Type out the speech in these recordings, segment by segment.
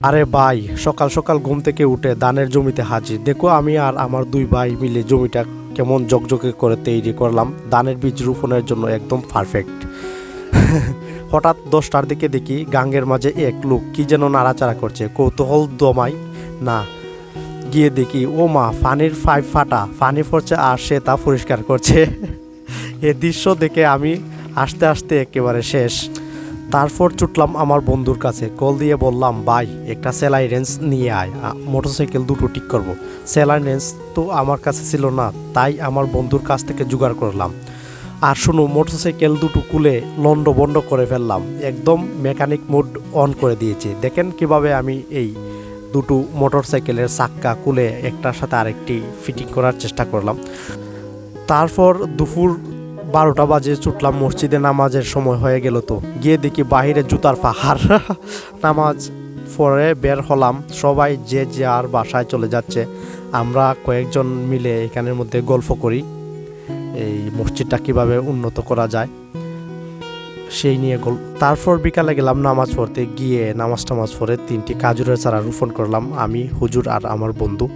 আরে ভাই, সকাল সকাল ঘুম থেকে উঠে ধানের জমিতে হাজির দেখো আমি আর আমার দুই ভাই মিলে জমিটা কেমন জকজকে করে তৈরি করলাম। ধানের বীজ রোপণের জন্য একদম পারফেক্ট হঠাৎ দশটার দিকে দেখি গাঙ্গের মাঝে এক লোক কি যেন নাড়াচাড়া করছে। কৌতূহল দমাই না, গিয়ে দেখি, ও মা, পানির পাইপ ফাটা, পানি পড়ছে আর সে তা পরিষ্কার করছে। এ দৃশ্য দেখে আমি আস্তে আস্তে একেবারে শেষ। তারপর ছুটলাম আমার বন্ধুর কাছে। কল দিয়ে বললাম, ভাই, একটা সেলাই রেঞ্জ নিয়ে আয়। মোটরসাইকেল দুটো ঠিক করব। সেলাই রেঞ্জ তো আমার কাছে ছিল না, তাই আমার বন্ধুর কাছ থেকে জোগাড় করলাম। আর শুনো, মোটরসাইকেল দুটো কুলে লন্ড বন্ড করে ফেললাম। একদম মেকানিক মোড অন করে দিয়েছি। দেখেন কীভাবে আমি এই দুটো মোটরসাইকেলের চাক্কা কুলে একটার সাথে আরেকটি ফিটিং করার চেষ্টা করলাম। তারপর দুপুর বারোটা বাজে ছুটলাম মসজিদে, নামাজের সময় হয়ে গেল তো। গিয়ে দেখি বাহিরে জুতার পাহাড়। নামাজ পরে বের হলাম, সবাই যে যে আর বাসায় চলে যাচ্ছে। আমরা কয়েকজন মিলে এখানের মধ্যে গল্প করি, এই মসজিদটা কীভাবে উন্নত করা যায়, সেই নিয়ে গল। তারপর বিকালে গেলাম নামাজ পড়তে, গিয়ে নামাজ টামাজ পড়ে তিনটি কাজুরের চারা রোপণ করলাম, আমি, হুজুর আর আমার বন্ধু।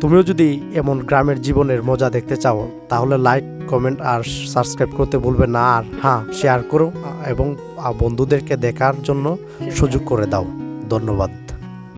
তুমিও যদি এমন গ্রামের জীবনের মজা দেখতে চাও, তাহলে লাইক কমেন্ট আর সাবস্ক্রাইব করতে ভুলবে না। আর হ্যাঁ শেয়ার করো এবং বন্ধুদেরকে দেখার জন্য সুযোগ করে দাও। ধন্যবাদ।